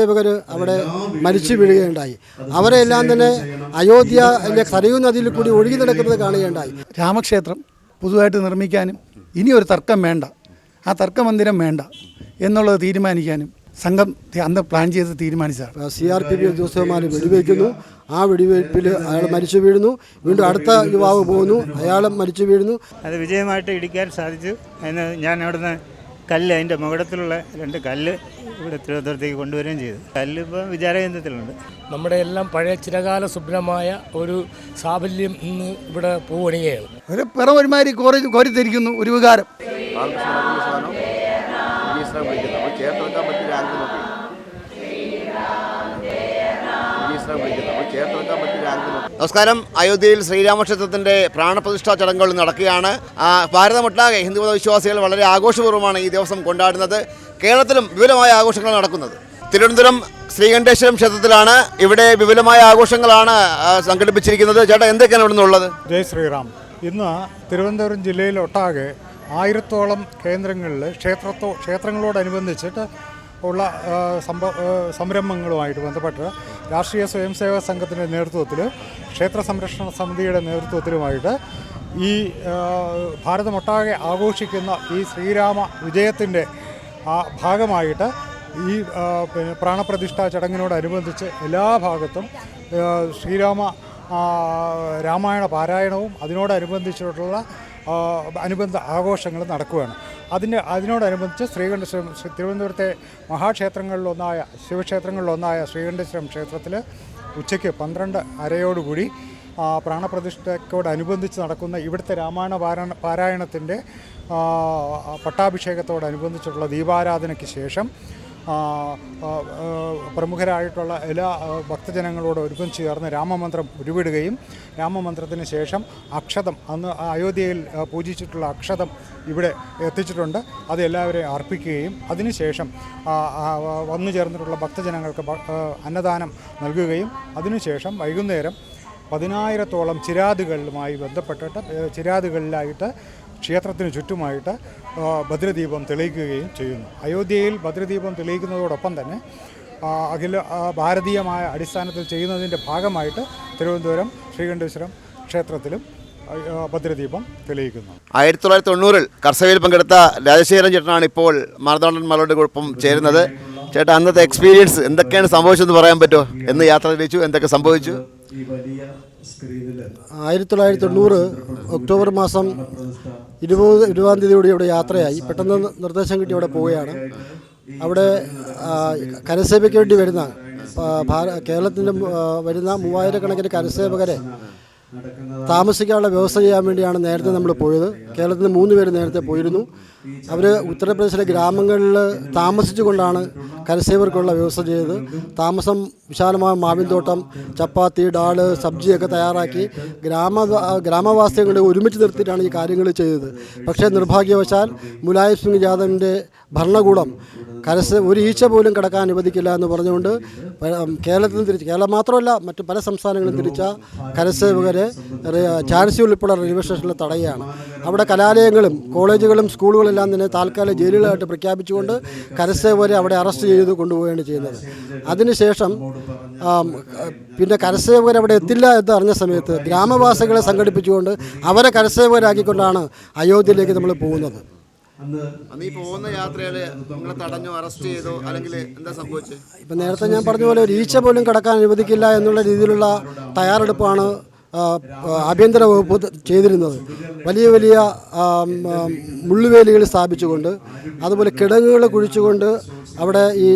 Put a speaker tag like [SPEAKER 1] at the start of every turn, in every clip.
[SPEAKER 1] സേവകർ അവിടെ മരിച്ചു വീഴുകയുണ്ടായി. അവരെല്ലാം തന്നെ അയോധ്യയിലെ സരയൂ നദിയിൽ കൂടി ഒഴുകി നടക്കുന്നത് കാണുകയുണ്ടായി.
[SPEAKER 2] രാമക്ഷേത്രം പുതുതായിട്ട് നിർമ്മിക്കാനും ഇനി ഒരു തർക്കം വേണ്ട. ആ തർക്കമന്ദിരം വേണ്ട എന്നുള്ളത് തീരുമാനിക്കാനും സംഘം അന്ന് പ്ലാൻ ചെയ്ത് തീരുമാനിച്ചതാണ്.
[SPEAKER 1] സി ആർ പി ബി ഉദ്യോഗസ്ഥന്മാർ വെടിവെക്കുന്നു. ആ വെടിവെയ്പ്പിൽ അയാൾ മരിച്ചു വീഴുന്നു. വീണ്ടും അടുത്ത യുവാവ് പോകുന്നു. അയാളും മരിച്ചു വീഴുന്നു.
[SPEAKER 3] അത് വിജയമായിട്ട് ഇടിക്കാൻ സാധിച്ചു എന്ന് ഞാൻ അവിടുന്ന് കല്ല് അതിന്റെ മുകടത്തിലുള്ള രണ്ട് കല്ല് ഇവിടെ തിരുവനന്തപുരത്തേക്ക് കൊണ്ടുവരികയും ചെയ്തു. കല്ല് ഇപ്പോൾ വിചാരകേന്ദ്രത്തിലുണ്ട്
[SPEAKER 4] നമ്മുടെ എല്ലാം പഴയ ചിരകാല സുഭ്രമായ ഒരു സാഫല്യം ഇന്ന് ഇവിടെ പോവണിയാണ്
[SPEAKER 2] ഒരു പിറ ഒരുമാതിരി കോരി കോരിത്തിരിക്കുന്നു ഒരു വികാരം.
[SPEAKER 5] നമസ്കാരം. അയോധ്യയിൽ ശ്രീരാമക്ഷേത്രത്തിന്റെ പ്രാണപ്രതിഷ്ഠാ ചടങ്ങുകൾ നടക്കുകയാണ്. ഭാരതമൊട്ടാകെ ഹിന്ദുമത വിശ്വാസികൾ വളരെ ആഘോഷപൂർവമാണ് ഈ ദിവസം കൊണ്ടാടുന്നത്. കേരളത്തിലും വിപുലമായ ആഘോഷങ്ങൾ നടക്കുന്നത്. തിരുവനന്തപുരം ശ്രീകണ്ഠേശ്വരം ക്ഷേത്രത്തിലാണ് ഇവിടെ വിപുലമായ ആഘോഷങ്ങളാണ് സംഘടിപ്പിച്ചിരിക്കുന്നത്. ചേട്ടാ എന്തൊക്കെയാണ് ഇവിടെ നിന്നുള്ളത്?
[SPEAKER 6] ജയ് ശ്രീറാം. ഇന്ന് തിരുവനന്തപുരം ജില്ലയിലൊട്ടാകെ ആയിരത്തോളം കേന്ദ്രങ്ങളിൽ ക്ഷേത്രത്തോ ക്ഷേത്രങ്ങളോടനുബന്ധിച്ചിട്ട് ഉള്ള സംഭവ സംഭ സംരംഭങ്ങളുമായിട്ട് ബന്ധപ്പെട്ട് രാഷ്ട്രീയ സ്വയംസേവക സംഘത്തിന്റെ നേതൃത്വത്തിൽ ക്ഷേത്ര സംരക്ഷണ സമിതിയുടെ നേതൃത്വത്തിലുമായിട്ട് ഈ ഭാരതമൊട്ടാകെ ആഘോഷിക്കുന്ന ഈ ശ്രീരാമ വിജയത്തിന്റെ ആ ഭാഗമായിട്ട് ഈ പ്രാണപ്രതിഷ്ഠാ ചടങ്ങിനോടനുബന്ധിച്ച് എല്ലാ ഭാഗത്തും ശ്രീരാമ രാമായണ പാരായണവും അതിനോടനുബന്ധിച്ചിട്ടുള്ള അനുബന്ധ ആഘോഷങ്ങൾ നടക്കുകയാണ്. അതിന് അതിനോടനുബന്ധിച്ച് ശ്രീകണ്ഠേശ്വരം ശ്രീ തിരുവനന്തപുരത്തെ മഹാക്ഷേത്രങ്ങളിലൊന്നായ ശിവക്ഷേത്രങ്ങളിലൊന്നായ ശ്രീകണ്ഠേശ്വരം ക്ഷേത്രത്തിൽ ഉച്ചയ്ക്ക് പന്ത്രണ്ട് അരയോടുകൂടി പ്രാണപ്രതിഷ്ഠയ്ക്കോടനുബന്ധിച്ച് നടക്കുന്ന ഇവിടുത്തെ രാമായണ പാരായണ പാരായണത്തിന്റെ പട്ടാഭിഷേകത്തോടനുബന്ധിച്ചിട്ടുള്ള ദീപാരാധനയ്ക്ക് ശേഷം പ്രമുഖരായിട്ടുള്ള എല്ലാ ഭക്തജനങ്ങളോട് ഒരുമിച്ച് ചേർന്ന് രാമമന്ത്രം ഉരുവിടുകയും രാമമന്ത്രത്തിന് ശേഷം അക്ഷതം അന്ന് അയോധ്യയിൽ പൂജിച്ചിട്ടുള്ള അക്ഷതം ഇവിടെ എത്തിച്ചിട്ടുണ്ട്. അത് എല്ലാവരെയും അർപ്പിക്കുകയും അതിനുശേഷം വന്നു ചേർന്നിട്ടുള്ള ഭക്തജനങ്ങൾക്ക് അന്നദാനം നൽകുകയും അതിനുശേഷം വൈകുന്നേരം പതിനായിരത്തോളം ചിരാതുകളുമായി ബന്ധപ്പെട്ടിട്ട് ചിരാതുകളിലായിട്ട് ക്ഷേത്രത്തിന് ചുറ്റുമായിട്ട് ഭദ്രദീപം തെളിയിക്കുകയും ചെയ്യുന്നു. അയോധ്യയിൽ ഭദ്രദീപം തെളിയിക്കുന്നതോടൊപ്പം തന്നെ അഖില ഭാരതീയമായ അടിസ്ഥാനത്തിൽ ചെയ്യുന്നതിന്റെ ഭാഗമായിട്ട് തിരുവനന്തപുരം ശ്രീകണ്ഠേശ്വരം ക്ഷേത്രത്തിലും ഭദ്രദീപം തെളിയിക്കുന്നു.
[SPEAKER 5] ആയിരത്തി തൊള്ളായിരത്തി തൊണ്ണൂറിൽ കർഷകയിൽ പങ്കെടുത്ത രാജശേഖരൻ ചേട്ടനാണ് ഇപ്പോൾ മാർത്താണ്ഡൻ മലയുടെ കുഴപ്പം ചേരുന്നത്. ചേട്ടാ അന്നത്തെ എക്സ്പീരിയൻസ് എന്തൊക്കെയാണ് സംഭവിച്ചതെന്ന് പറയാൻ പറ്റുമോ? എന്ന് യാത്ര തിരിച്ചു എന്തൊക്കെ സംഭവിച്ചു?
[SPEAKER 1] ആയിരത്തി തൊള്ളായിരത്തി തൊണ്ണൂറ് ഒക്ടോബർ മാസം ഇരുപത് ഇരുപതാം തീയതിയോടെ ഇവിടെ യാത്രയായി. പെട്ടെന്ന് നിർദ്ദേശം കിട്ടി അവിടെ പോവുകയാണ്. അവിടെ കരസേവയ്ക്ക് വേണ്ടി വരുന്ന കേരളത്തിന്റെ വരുന്ന മൂവായിരക്കണക്കിന് കരസേവകരെ താമസിക്കാനുള്ള വ്യവസ്ഥ ചെയ്യാൻ വേണ്ടിയാണ് നേരത്തെ നമ്മൾ പോയത്. കേരളത്തിൽ നിന്ന് മൂന്ന് പേര് നേരത്തെ പോയിരുന്നു. അവർ ഉത്തർപ്രദേശിലെ ഗ്രാമങ്ങളിൽ താമസിച്ചുകൊണ്ടാണ് കരസേവർക്കുള്ള വ്യവസ്ഥ ചെയ്തത്. താമസം വിശാലമായ മാവിൻ തോട്ടം ചപ്പാത്തി ഡാൾ സബ്ജിയൊക്കെ തയ്യാറാക്കി ഗ്രാമ ഗ്രാമവാസികളെ ഒരുമിച്ച് നിർത്തിയിട്ടാണ് ഈ കാര്യങ്ങൾ ചെയ്തത്. പക്ഷേ നിർഭാഗ്യവശാൽ മുലായം സിംഗ് യാദവിന്റെ ഭരണകൂടം കരസ് ഒരു ഈച്ച പോലും കിടക്കാൻ അനുവദിക്കില്ല എന്ന് പറഞ്ഞുകൊണ്ട് കേരളത്തിൽ തിരിച്ച് കേരളം മാത്രമല്ല മറ്റ് പല സംസ്ഥാനങ്ങളും തിരിച്ച കരസേവകരെ ചാൻസി ഉൾപ്പെടെ റെയിൽവേ സ്റ്റേഷനിൽ തടയുകയാണ്. അവിടെ കലാലയങ്ങളും കോളേജുകളും സ്കൂളുകളെല്ലാം തന്നെ താൽക്കാലിക ജയിലുകളായിട്ട് പ്രഖ്യാപിച്ചുകൊണ്ട് കരസേവരെ അവിടെ അറസ്റ്റ് ചെയ്ത് കൊണ്ടുപോവുകയാണ് ചെയ്യുന്നത്. അതിനുശേഷം പിന്നെ കരസേവകർ അവിടെ എത്തില്ല എന്ന് അറിഞ്ഞ സമയത്ത് ഗ്രാമവാസികളെ സംഘടിപ്പിച്ചുകൊണ്ട് അവരെ കരസേവകരാക്കിക്കൊണ്ടാണ് അയോധ്യയിലേക്ക് നമ്മൾ പോകുന്നത്. ഇപ്പം നേരത്തെ ഞാൻ പറഞ്ഞ പോലെ ഒരു ഈച്ച പോലും കടക്കാൻ അനുവദിക്കില്ല എന്നുള്ള രീതിയിലുള്ള തയ്യാറെടുപ്പാണ് ആഭ്യന്തര വകുപ്പ് ചെയ്തിരുന്നത്. വലിയ വലിയ മുള്ളുവേലികൾ സ്ഥാപിച്ചുകൊണ്ട് അതുപോലെ കിടങ്ങുകൾ കുഴിച്ചുകൊണ്ട് അവിടെ ഈ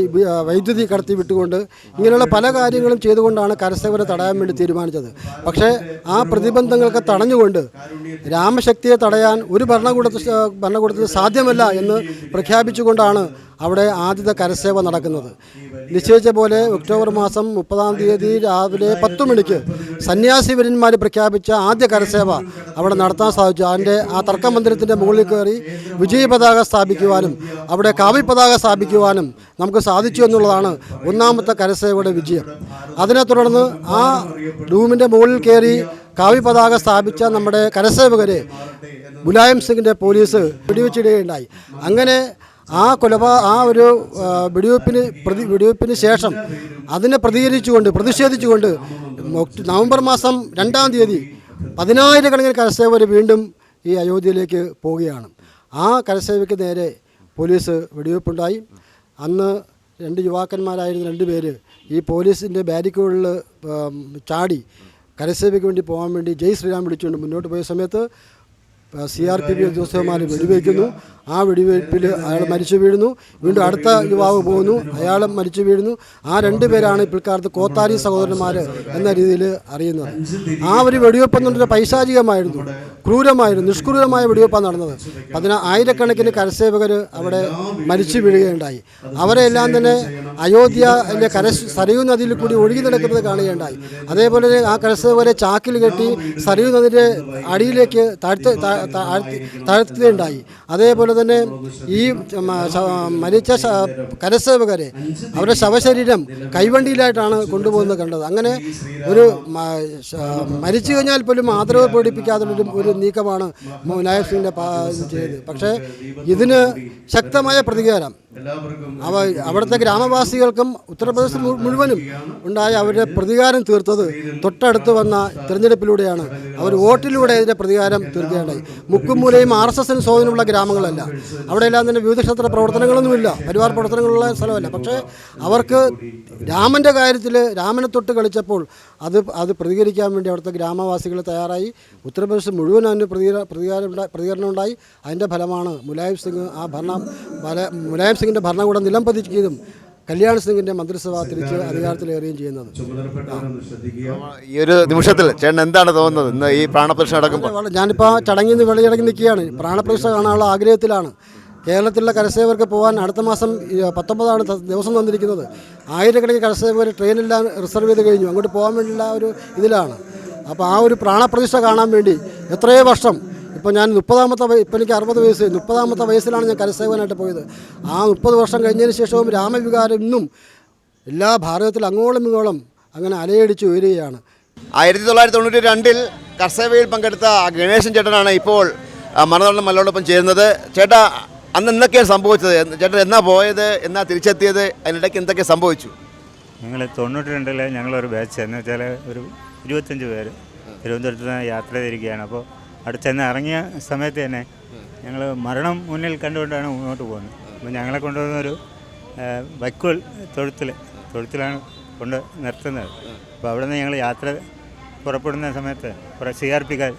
[SPEAKER 1] വൈദ്യുതി കടത്തി വിട്ടുകൊണ്ട് ഇങ്ങനെയുള്ള പല കാര്യങ്ങളും ചെയ്തുകൊണ്ടാണ് കരസേവരെ തടയാൻ വേണ്ടി തീരുമാനിച്ചത്. പക്ഷേ ആ പ്രതിബന്ധങ്ങൾക്ക് തടഞ്ഞുകൊണ്ട് രാമശക്തിയെ തടയാൻ ഒരു ഭരണകൂടത്തിൽ ഭരണകൂടത്തിന് സാധ്യമല്ല എന്ന് പ്രഖ്യാപിച്ചുകൊണ്ടാണ് അവിടെ ആദ്യത്തെ കരസേവ നടക്കുന്നത്. നിശ്ചയിച്ച പോലെ ഒക്ടോബർ മാസം മുപ്പതാം തീയതി രാവിലെ പത്ത് മണിക്ക് സന്യാസി വര്യന്മാർ പ്രഖ്യാപിച്ച ആദ്യ കരസേവ അവിടെ നടത്താൻ സാധിച്ചു. അതിന്റെ ആ തർക്കമന്ദിരത്തിന്റെ മുകളിൽ കയറി വിജയ പതാക സ്ഥാപിക്കുവാനും അവിടെ കാവ്യ പതാക സ്ഥാപിക്കുവാനും നമുക്ക് സാധിച്ചു എന്നുള്ളതാണ് ഒന്നാമത്തെ കരസേവയുടെ വിജയം. അതിനെ തുടർന്ന് ആ റൂമിന്റെ മുകളിൽ കയറി കാവ്യ പതാക സ്ഥാപിച്ച നമ്മുടെ കരസേവകരെ മുലായം സിംഗിന്റെ പോലീസ് വെടിവെച്ചിടുകയുണ്ടായി. അങ്ങനെ ആ കൊലപാ ആ ഒരു വെടിവെപ്പിന് പ്രതി വെടിവെപ്പിന് ശേഷം അതിനെ പ്രതികരിച്ചുകൊണ്ട് പ്രതിഷേധിച്ചുകൊണ്ട് നവംബർ മാസം രണ്ടാം തീയതി പതിനായിരക്കണക്കിന് കരസേവർ വീണ്ടും ഈ അയോധ്യയിലേക്ക് പോവുകയാണ്. ആ കരസേവയ്ക്ക് നേരെ പോലീസ് വെടിവെപ്പുണ്ടായി. അന്ന് രണ്ട് യുവാക്കന്മാരായിരുന്ന രണ്ട് പേര്. ഈ പോലീസിന്റെ ബാരിക്കുകളിൽ ചാടി കരസേവയ്ക്ക് വേണ്ടി പോകാൻ വേണ്ടി ജയ് ശ്രീരാം വിളിച്ചുകൊണ്ട് മുന്നോട്ട് പോയ സമയത്ത് സി ആർ പി ബി ഉദ്യോഗസ്ഥന്മാർ വെടിവെക്കുന്നു. ആ വെടിവെയ്പ്പിൽ അയാൾ മരിച്ചു വീഴുന്നു. വീണ്ടും അടുത്ത യുവാവ് പോകുന്നു. അയാളും മരിച്ചു വീഴുന്നു. ആ രണ്ട് പേരാണ് പിൽക്കാലത്ത് കോത്താരി സഹോദരന്മാർ എന്ന രീതിയിൽ അറിയുന്നത്. ആ ഒരു വെടിവെപ്പ് എന്ന് പറഞ്ഞാൽ പൈശാചികമായിരുന്നു. ക്രൂരമായിരുന്നു നിഷ്ക്രൂരമായ വെടിവെപ്പാണ് നടന്നത്. അതിന് ആയിരക്കണക്കിന് കരസേവകർ അവിടെ മരിച്ചു വീഴുകയുണ്ടായി. അവരെല്ലാം തന്നെ അയോധ്യയിലെ കര സരയൂ നദിയിൽ കൂടി ഒഴുകി നടക്കുന്നത് കാണുകയുണ്ടായി. അതേപോലെ തന്നെ ആ കരസേവകരെ ചാക്കിൽ കെട്ടി സരയൂ നദിയുടെ അടിയിലേക്ക് താഴ്ത്ത താഴ്ത്തുകയുണ്ടായി അതേപോലെ തന്നെ ഈ മരിച്ച കരസേവകരെ അവരുടെ ശവശരീരം കൈവണ്ടിയിലായിട്ടാണ് കൊണ്ടുപോകുന്നത് കണ്ടത്. അങ്ങനെ ഒരു മരിച്ചു കഴിഞ്ഞാൽ പോലും ആദരവ് പേടിപ്പിക്കാത്തൊരു ഒരു നീക്കമാണ് നായക് സിംഗിന്റെ ചെയ്തത്. പക്ഷേ ഇതിന് ശക്തമായ പ്രതികാരം. അവ അവിടുത്തെ ഗ്രാമവാസികൾക്കും ഉത്തർപ്രദേശ് മുഴുവനും ഉണ്ടായ അവരുടെ പ്രതികാരം തീർത്തത് തൊട്ടടുത്ത് വന്ന തിരഞ്ഞെടുപ്പിലൂടെയാണ്. അവർ വോട്ടിലൂടെ ഇതിന്റെ പ്രതികാരം തീർക്കുകയുണ്ടായി. മുക്കുമൂലയും ആർ എസ് എസിന് സ്വാധീനമുള്ള ഗ്രാമങ്ങളല്ല. അവിടെയെല്ലാം തന്നെ വിവിധ ക്ഷേത്ര പ്രവർത്തനങ്ങളൊന്നുമില്ല. പരിവാർ പ്രവർത്തനങ്ങളുള്ള സ്ഥലമല്ല. പക്ഷേ അവർക്ക് രാമന്റെ കാര്യത്തിൽ രാമനെ തൊട്ട് കളിച്ചപ്പോൾ അത് അത് പ്രതികരിക്കാൻ വേണ്ടി അവിടുത്തെ ഗ്രാമവാസികൾ തയ്യാറായി. ഉത്തർപ്രദേശ് മുഴുവൻ അതിന് പ്രതികര പ്രതികാരം പ്രതികരണം ഉണ്ടായി. അതിന്റെ ഫലമാണ് മുലായം സിംഗ് ആ ഭരണം മല- മുലായം സിംഗിന്റെ ഭരണകൂടം നിലം പതിക്കുകയും കല്യാൺ സിംഗിന്റെ മന്ത്രിസഭ തിരിച്ച് അധികാരത്തിലേറുകയും ചെയ്യുന്നത്.
[SPEAKER 5] ഈ ഒരു നിമിഷത്തിൽ ചേട്ടൻ എന്താണ് തോന്നുന്നത്? ഇന്ന് ഈ പ്രാണപ്രതിഷ്ഠ നടക്കുമ്പോൾ?
[SPEAKER 1] ഞാനിപ്പോൾ ചടങ്ങിൽ നിന്ന് വെളിയിടങ്ങി നിൽക്കുകയാണ്. പ്രാണപ്രതിഷ്ഠ കാണാനുള്ള ആഗ്രഹത്തിലാണ്. കേരളത്തിലുള്ള കരസേവർക്ക് പോകാൻ അടുത്ത മാസം പത്തൊമ്പതാണ് ദിവസം തന്നിരിക്കുന്നത്. ആയിരക്കണക്കിന് കരസേവർ ട്രെയിനെല്ലാം റിസർവ് ചെയ്ത് കഴിഞ്ഞു. അങ്ങോട്ട് പോകാൻ വേണ്ടിയുള്ള ഒരു ഇതിലാണ്. അപ്പോൾ ആ ഒരു പ്രാണപ്രതിഷ്ഠ കാണാൻ വേണ്ടി എത്രയോ വർഷം ഇപ്പോൾ ഞാൻ മുപ്പതാമത്തെ ഇപ്പം എനിക്ക് അറുപത് വയസ്സ് മുപ്പതാമത്തെ വയസ്സിലാണ് ഞാൻ കരസേവനായിട്ട് പോയത്. ആ മുപ്പത് വർഷം കഴിഞ്ഞതിന് ശേഷവും രാമവികാരം ഇന്നും എല്ലാ ഭാരതത്തിലും അങ്ങോളം ഇങ്ങോളം അങ്ങനെ അലയടിച്ച് ഉയരുകയാണ്.
[SPEAKER 5] ആയിരത്തി തൊള്ളായിരത്തി തൊണ്ണൂറ്റി രണ്ടിൽ കർസേവയിൽ പങ്കെടുത്ത ഗണേശൻ ചേട്ടനാണ് ഇപ്പോൾ മരണം മല്ലോടൊപ്പം ചേരുന്നത്. ചേട്ടാ അന്ന് എന്തൊക്കെയാണ് സംഭവിച്ചത്? ചേട്ടൻ എന്നാ പോയത്? എന്നാ തിരിച്ചെത്തിയത്? അതിനിടയ്ക്ക് എന്തൊക്കെ സംഭവിച്ചു?
[SPEAKER 3] ഞങ്ങൾ തൊണ്ണൂറ്റി രണ്ടിൽ ഞങ്ങളൊരു ബാച്ച് എന്ന് വെച്ചാൽ ഒരു ഇരുപത്തഞ്ച് പേര് തിരുവനന്തപുരത്ത് നിന്ന് യാത്ര ചെയ്തിരിക്കുകയാണ്. അപ്പോൾ അവിടെ ചെന്ന് ഇറങ്ങിയ സമയത്ത് തന്നെ ഞങ്ങൾ മരണം മുന്നിൽ കണ്ടുകൊണ്ടാണ് മുന്നോട്ട് പോകുന്നത്. അപ്പോൾ ഞങ്ങളെ കൊണ്ടുവന്നൊരു വൈക്കോൽ തൊഴുത്തിൽ തൊഴുത്തിലാണ് കൊണ്ട് നിർത്തുന്നത്. അപ്പോൾ അവിടെ നിന്ന് ഞങ്ങൾ യാത്ര പുറപ്പെടുന്ന സമയത്ത് കുറേ സി ആർ പിക്കാർ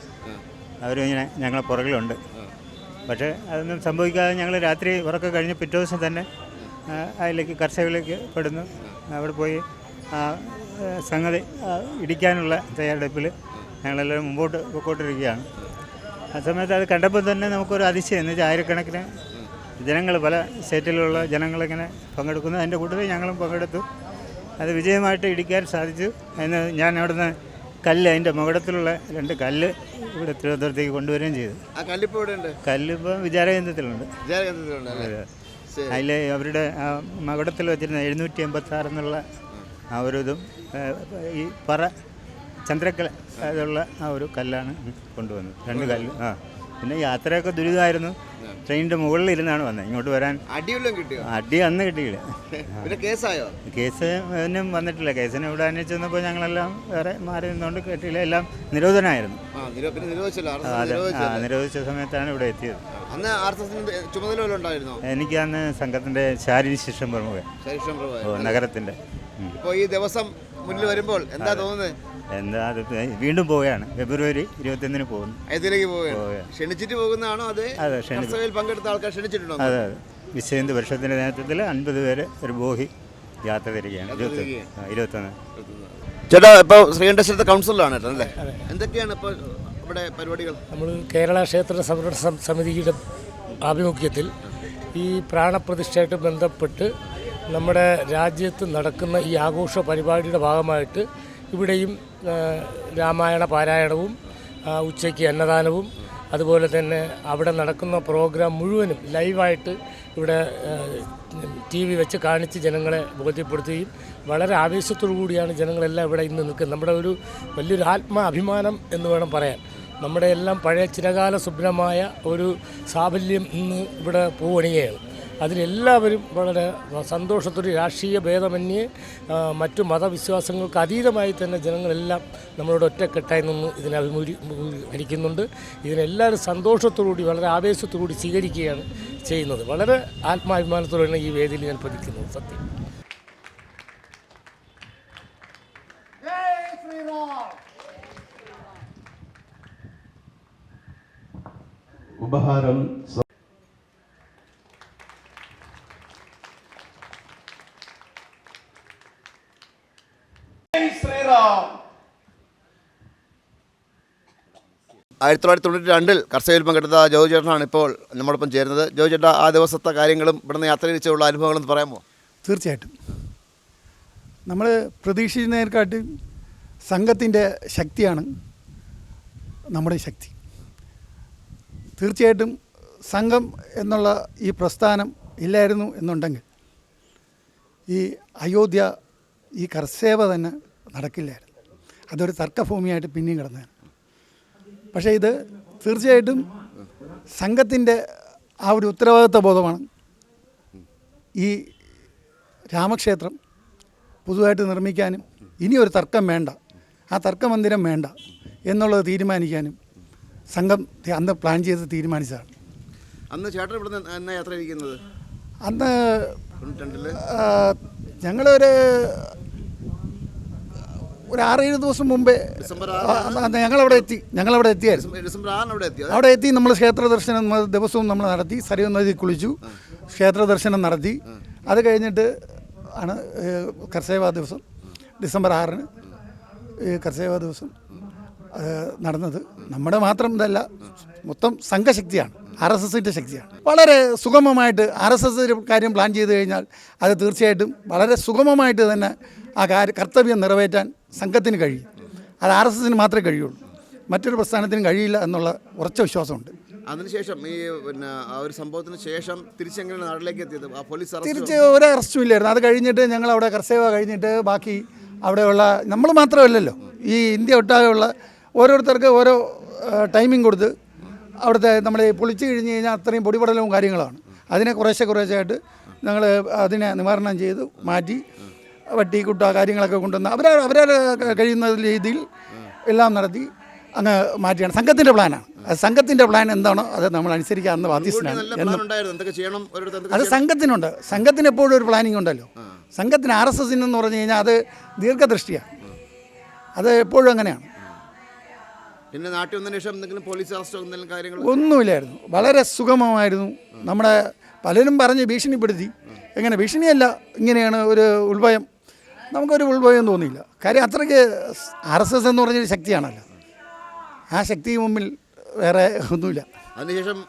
[SPEAKER 3] അവരിങ്ങനെ ഞങ്ങളെ പുറകിലുണ്ട്. പക്ഷേ അതൊന്നും സംഭവിക്കാതെ ഞങ്ങൾ രാത്രി ഉറക്കം കഴിഞ്ഞ് പിറ്റേ ദിവസം തന്നെ അതിലേക്ക് കർഷകരിലേക്ക് പെടുന്നു. അവിടെ പോയി ആ, സംഗതി ഇടിക്കാനുള്ള തയ്യാറെടുപ്പിൽ ഞങ്ങളെല്ലാവരും മുമ്പോട്ട് പൊക്കോട്ടിരിക്കുകയാണ് ആ സമയത്ത് അത് കണ്ടപ്പോൾ തന്നെ നമുക്കൊരു അതിശയം എന്ന് വെച്ചാൽ ആയിരക്കണക്കിന് ജനങ്ങൾ പല സ്റ്റേറ്റിലുള്ള ജനങ്ങളിങ്ങനെ പങ്കെടുക്കുന്നു. അതിന്റെ കൂട്ടത്തിൽ ഞങ്ങളും പങ്കെടുത്തു. അത് വിജയമായിട്ട് ഇടിക്കാൻ സാധിച്ചു എന്ന് ഞാൻ അവിടുന്ന് കല്ല് അതിന്റെ മുകടത്തിലുള്ള രണ്ട് കല്ല് ഇവിടെ തിരുവനന്തപുരത്തേക്ക് കൊണ്ടുവരികയും ചെയ്തു.
[SPEAKER 5] ആ കല്ലിപ്പോൾ ഇവിടെ ഉണ്ട്
[SPEAKER 3] കല്ല് ഇപ്പോൾ വിചാരകേന്ദ്രത്തിലുണ്ട്
[SPEAKER 5] അല്ലേ?
[SPEAKER 3] അതിൽ അവരുടെ ആ മകുടത്തിൽ വെച്ചിരുന്ന എഴുന്നൂറ്റി എൺപത്തി ആറ് എന്നുള്ള ആ ഒരു ഇതും ഏ, ഈ പറ ചന്ദ്രക്കല അതുള്ള ആ ഒരു കല്ലാണ് കൊണ്ടുവന്നത്. രണ്ട് കല്ല് ആ. പിന്നെ യാത്രയൊക്കെ ദുരിതമായിരുന്നു. ട്രെയിനിന്റെ മുകളിൽ ഇരുന്നാണ് വന്നത് ഇങ്ങോട്ട് വരാൻ
[SPEAKER 5] കിട്ടിയോ?
[SPEAKER 3] അടി അന്ന് കിട്ടിയില്ല.
[SPEAKER 5] പിന്നെ കേസായോ?
[SPEAKER 3] കേസ് ഒന്നും വന്നിട്ടില്ല. കേസിന് ഇവിടെ അന്വേഷിച്ച് വന്നപ്പോൾ ഞങ്ങളെല്ലാം വേറെ മാറി നിന്നുകൊണ്ട് കേട്ടില്ല. എല്ലാം
[SPEAKER 5] നിരോധനായിരുന്നു?
[SPEAKER 3] നിരോധിച്ച സമയത്താണ് ഇവിടെ എത്തിയത്.
[SPEAKER 5] അന്ന് ആർ എസ് എസിന്റെ ചുമതല ഉണ്ടായിരുന്നോ?
[SPEAKER 3] എനിക്ക് അന്ന് സംഘത്തിന്റെ ശാരീരിക ശിക്ഷം പ്രമുഖ നഗരത്തിന്റെ.
[SPEAKER 5] ഇപ്പോൾ ഈ ദിവസം മുന്നിൽ വരുമ്പോൾ എന്താ തോന്നുന്നത്?
[SPEAKER 3] എന്താ അത് വീണ്ടും പോവുകയാണ്. ഫെബ്രുവരി ഇരുപത്തിയൊന്നിന് പോകുന്നു.
[SPEAKER 5] പോവുകയാണ്.
[SPEAKER 3] പോവുകയാണ്.
[SPEAKER 5] ക്ഷണിച്ചിട്ട് പോകുന്നതാണോ അത്?
[SPEAKER 3] അതെ ക്ഷണി
[SPEAKER 5] കർസഭയിൽ പങ്കെടുത്ത ആൾക്കാർ ക്ഷണിച്ചിട്ടുണ്ടോ?
[SPEAKER 3] അതെ അതെ. പരിഷത്തിന്റെ നേതൃത്വത്തിൽ അൻപത് പേര് ഒരു ബോഹി യാത്ര തിരികെയാണ്. ഇരുപത്തൊന്ന്. ആ, ഇരുപത്തൊന്ന്.
[SPEAKER 5] ചേട്ടാ ഇപ്പോൾ ശ്രീകണ്ഠേശ്വരത്തെ കൗൺസിലാണ് അല്ലേ? എന്തൊക്കെയാണ് ഇപ്പോൾ ഇവിടെ പരിപാടികൾ?
[SPEAKER 4] നമ്മൾ കേരള ക്ഷേത്ര സംരക്ഷണ സമിതിയുടെ ആഭിമുഖ്യത്തിൽ ഈ പ്രാണപ്രതിഷ്ഠയായിട്ട് ബന്ധപ്പെട്ട് നമ്മുടെ രാജ്യത്ത് നടക്കുന്ന ഈ ആഘോഷ പരിപാടിയുടെ ഭാഗമായിട്ട് ഇവിടെയും രാമായണ പാരായണവും ഉച്ചയ്ക്ക് അന്നദാനവും അതുപോലെ തന്നെ അവിടെ നടക്കുന്ന പ്രോഗ്രാം മുഴുവനും ലൈവായിട്ട് ഇവിടെ ടി വി വെച്ച് കാണിച്ച് ജനങ്ങളെ ബോധ്യപ്പെടുത്തുകയും വളരെ ആവേശത്തോടു കൂടിയാണ് ജനങ്ങളെല്ലാം ഇവിടെ ഇന്ന് നിൽക്കുന്നത്. നമ്മുടെ ഒരു വലിയൊരു ആത്മാഭിമാനം എന്ന് വേണം പറയാൻ. നമ്മുടെ എല്ലാം പഴയ ചിരകാല സുഭ്രമായ ഒരു സാഫല്യം ഇന്ന് ഇവിടെ പൂവണിയുകയാണ് അതിലെല്ലാവരും വളരെ സന്തോഷത്തൊരു രാഷ്ട്രീയ ഭേദമന്യേ മറ്റു മതവിശ്വാസങ്ങൾക്ക് അതീതമായി തന്നെ ജനങ്ങളെല്ലാം നമ്മളോട് ഒറ്റക്കെട്ടായി നിന്ന് ഇതിനെ അഭിമുഖീകരിക്കുന്നുണ്ട്. ഇതിനെല്ലാവരും സന്തോഷത്തോടുകൂടി വളരെ ആവേശത്തോടുകൂടി സ്വീകരിക്കുകയാണ് ചെയ്യുന്നത്. വളരെ ആത്മാഭിമാനത്തോടെയാണ് ഈ വേദിയിൽ ഞാൻ പതിക്കുന്നത്. സത്യം.
[SPEAKER 7] ഉപഹാരം സ-
[SPEAKER 5] ആയിരത്തി തൊള്ളായിരത്തി തൊണ്ണൂറ്റി രണ്ടിൽ കർഷകരിൽ പങ്കെടുത്ത ജോജി ചേട്ടനാണ് ഇപ്പോൾ നമ്മോടൊപ്പം ചേരുന്നത്. ജോജി ചേട്ടാ ആ ദിവസത്തെ കാര്യങ്ങളും ഇവിടുന്ന് യാത്ര തിരിച്ചുള്ള അനുഭവങ്ങളും പറയാമോ?
[SPEAKER 2] തീർച്ചയായിട്ടും. നമ്മൾ പ്രതീക്ഷിക്കുന്നതിനെക്കാട്ടി സംഘത്തിന്റെ ശക്തിയാണ് നമ്മുടെ ശക്തി. തീർച്ചയായിട്ടും സംഘം എന്നുള്ള ഈ പ്രസ്ഥാനം ഇല്ലായിരുന്നു എന്നുണ്ടെങ്കിൽ ഈ അയോധ്യ ഈ കർസേവ തന്നെ നടക്കില്ലായിരുന്നു. അതൊരു തർക്കഭൂമിയായിട്ട് പിന്നെയും കിടന്നതാണ്. പക്ഷേ ഇത് തീർച്ചയായിട്ടും സംഘത്തിന്റെ ആ ഒരു ഉത്തരവാദിത്വ ബോധമാണ്. ഈ രാമക്ഷേത്രം പുതുതായിട്ട് നിർമ്മിക്കാനും ഇനി ഒരു തർക്കം വേണ്ട ആ തർക്കമന്ദിരം വേണ്ട എന്നുള്ളത് തീരുമാനിക്കാനും സംഘം അന്ന് പ്ലാൻ ചെയ്ത് തീരുമാനിച്ചതാണ്.
[SPEAKER 5] അന്ന് ചേട്ടൻ ഇവിടെ എന്നാ യാത്ര
[SPEAKER 2] അന്ന് ഞങ്ങളൊരു ഒരു ആറേഴ് ദിവസം മുമ്പേ ഞങ്ങളവിടെ എത്തി. ഞങ്ങളവിടെ എത്തിയായിരുന്നു.
[SPEAKER 5] അവിടെ
[SPEAKER 2] എത്തി നമ്മൾ ക്ഷേത്ര ദർശനം ദിവസവും നമ്മൾ നടത്തി സരയൂ നദി കുളിച്ചു ക്ഷേത്ര ദർശനം നടത്തി. അത് കഴിഞ്ഞിട്ട് ആണ് കർസേവാ ദിവസം ഡിസംബർ ആറിന് കർസേവ ദിവസം നടന്നത്. നമ്മുടെ മാത്രം ഇതല്ല മൊത്തം സംഘശക്തിയാണ്. ആർ എസ് എസിന്റെ ശക്തിയാണ്. വളരെ സുഗമമായിട്ട് ആർ എസ് എസ് കാര്യം പ്ലാൻ ചെയ്ത് കഴിഞ്ഞാൽ അത് തീർച്ചയായിട്ടും വളരെ സുഗമമായിട്ട് തന്നെ ആ കാര്യ കർത്തവ്യം നിറവേറ്റാൻ സംഘത്തിന് കഴിയും. അത് ആർ എസ് എസിന് മാത്രമേ കഴിയുള്ളൂ. മറ്റൊരു പ്രസ്ഥാനത്തിനും കഴിയില്ല എന്നുള്ള ഉറച്ച വിശ്വാസമുണ്ട്.
[SPEAKER 5] അതിനുശേഷം ഈ പിന്നെ ആ ഒരു സംഭവത്തിന് ശേഷം തിരിച്ചെങ്ങനെ നാട്ടിലേക്ക് എത്തിയത് ആ പോലീസ്
[SPEAKER 2] തിരിച്ച് ഒരു അറസ്റ്റും ഇല്ലായിരുന്നു അത് കഴിഞ്ഞിട്ട് ഞങ്ങൾ അവിടെ കർസേവ കഴിഞ്ഞിട്ട് ബാക്കി അവിടെയുള്ള നമ്മൾ മാത്രമല്ലല്ലോ. ഈ ഇന്ത്യ ഒട്ടാകെയുള്ള ഓരോരുത്തർക്ക് ഓരോ ടൈമിംഗ് കൊടുത്ത് അവിടുത്തെ നമ്മൾ പൊളിച്ചു കഴിഞ്ഞ് കഴിഞ്ഞാൽ അത്രയും പൊടിപടലവും കാര്യങ്ങളാണ്. അതിനെ കുറേശ്ശെ കുറേശ്ശായിട്ട് ഞങ്ങൾ അതിനെ നിവാരണം ചെയ്ത് മാറ്റി വട്ടി കുട്ട കാര്യങ്ങളൊക്കെ കൊണ്ടുവന്ന് അവരെ അവരെ കഴിയുന്ന രീതിയിൽ എല്ലാം നടത്തി അങ്ങ് മാറ്റിയാണ് സംഘത്തിന്റെ പ്ലാനാണ്. അത് സംഘത്തിന്റെ പ്ലാൻ എന്താണോ അത് നമ്മൾ അനുസരിക്കാൻ അന്ന് ബാധ്യസ്ഥനാണ്. അത് സംഘത്തിനുണ്ട്. സംഘത്തിന് എപ്പോഴും ഒരു പ്ലാനിങ് ഉണ്ടല്ലോ. സംഘത്തിന് ആർ എസ് എസിനെന്ന് പറഞ്ഞു കഴിഞ്ഞാൽ അത് ദീർഘദൃഷ്ടിയാണ്. അത് എപ്പോഴും അങ്ങനെയാണ്.
[SPEAKER 5] പിന്നെ നാട്ടിൽ വന്നതിന് ശേഷം എന്തെങ്കിലും പോലീസ് അറസ്റ്റോ എന്തെങ്കിലും കാര്യങ്ങൾ
[SPEAKER 2] ഒന്നുമില്ലായിരുന്നു. വളരെ സുഗമമായിരുന്നു നമ്മുടെ പലരും പറഞ്ഞ് ഭീഷണിപ്പെടുത്തി. എങ്ങനെ? ഭീഷണിയല്ല. ഇങ്ങനെയാണ് ഒരു ഉൾഭയം. നമുക്കൊരു ഉൾഭയം തോന്നിയില്ല. കാര്യം അത്രയ്ക്ക് ആർ എസ് എസ് എന്ന് പറഞ്ഞൊരു ശക്തിയാണല്ലോ. ആ ശക്തി മുമ്പിൽ വേറെ ഒന്നുമില്ല.
[SPEAKER 5] അതിനുശേഷം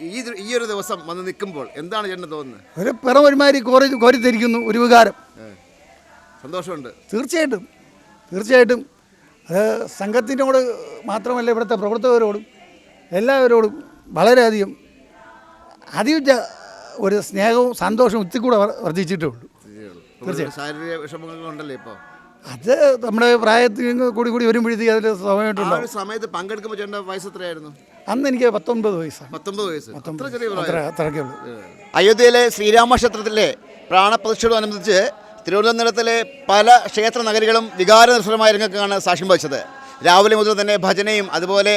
[SPEAKER 5] ഈ ഈ ഒരു ദിവസം വന്ന് നിൽക്കുമ്പോൾ എന്താണ് ചേട്ടൻ തോന്നുന്നത്?
[SPEAKER 2] ഒരു പിറം ഒരുമാതിരി കോരി കോരിത്തിരിക്കുന്നു ഒരു വികാരം.
[SPEAKER 5] സന്തോഷമുണ്ട്.
[SPEAKER 2] തീർച്ചയായിട്ടും. തീർച്ചയായിട്ടും അത് സംഘത്തിനോട് മാത്രമല്ല ഇവിടുത്തെ പ്രവർത്തകരോടും എല്ലാവരോടും വളരെയധികം അതിയുജ ഒരു സ്നേഹവും സന്തോഷവും ഇത്തി കൂടെ വർ- വർദ്ധിച്ചിട്ടേ ഉള്ളൂ.
[SPEAKER 5] തീർച്ചയായും.
[SPEAKER 2] അത് നമ്മുടെ പ്രായത്തിൽ കൂടി കൂടി വരുമ്പോഴത്തേക്ക് അതിൽ
[SPEAKER 5] ഒരു സമയത്ത് പങ്കെടുക്കുമ്പോൾ ചേട്ടന്റെ വയസ്സ് എത്രയായിരുന്നു?
[SPEAKER 2] അന്ന് എനിക്ക് പത്തൊൻപത് വയസ്സാണ്.
[SPEAKER 5] പത്തൊമ്പത് വയസ്സ്.
[SPEAKER 2] അത്രയൊക്കെ ഉള്ളൂ.
[SPEAKER 5] അയോധ്യയിലെ ശ്രീരാമക്ഷേത്രത്തിലെ പ്രാണപ്രതിഷ്ഠയോടനുബന്ധിച്ച് തിരുവനന്തപുരത്തിലെ പല ക്ഷേത്ര നഗരികളും വികാരനിർഭരമായ രംഗക്കാണ് സാക്ഷ്യം വഹിച്ചത്. രാവിലെ മുതൽ തന്നെ ഭജനയും അതുപോലെ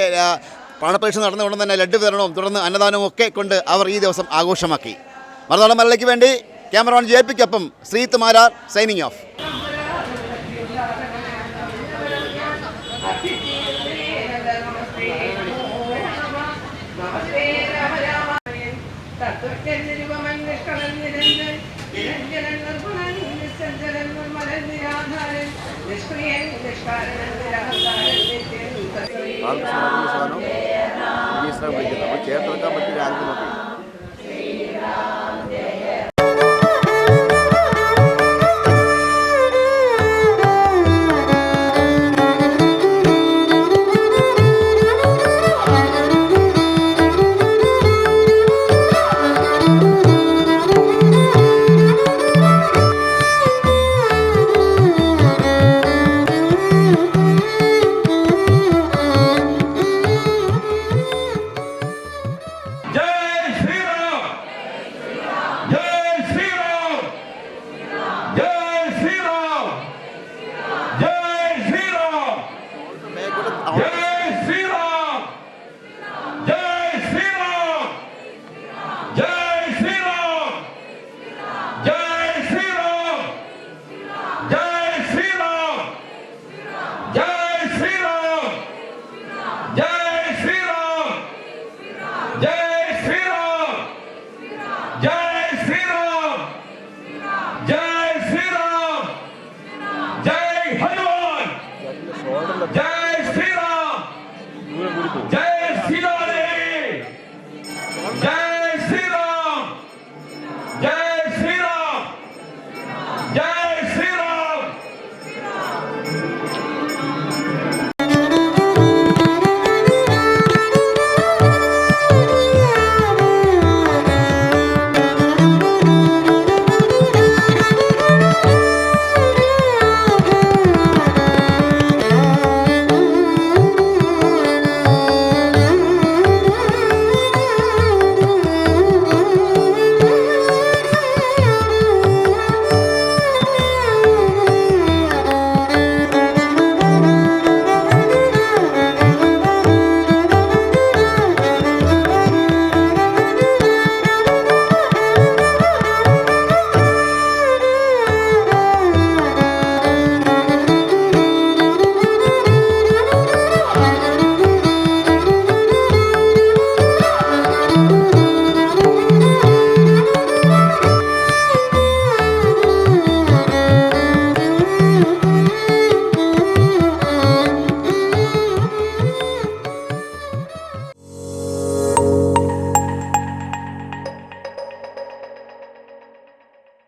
[SPEAKER 5] പ്രാണപ്രേക്ഷ നടന്നുകൊണ്ട് നടന്ന തന്നെ ലഡ്ഡു വിതരണവും തുടർന്ന് അന്നദാനവും ഒക്കെ കൊണ്ട് അവർ ഈ ദിവസം ആഘോഷമാക്കി. മറുനാടൻ മലയ്ക്ക് വേണ്ടി ക്യാമറമാൻ ജെ പിക്കൊപ്പം ശ്രീത്ത് മാരാർ സൈനിങ് ഓഫ്.
[SPEAKER 8] നിഷ്ക്രിയൻ നിഷ്കാരൻ
[SPEAKER 5] വിളിക്കുന്നത് അപ്പോൾ ചേർത്തെടുക്കാൻ പറ്റിയ ആഗ്രഹം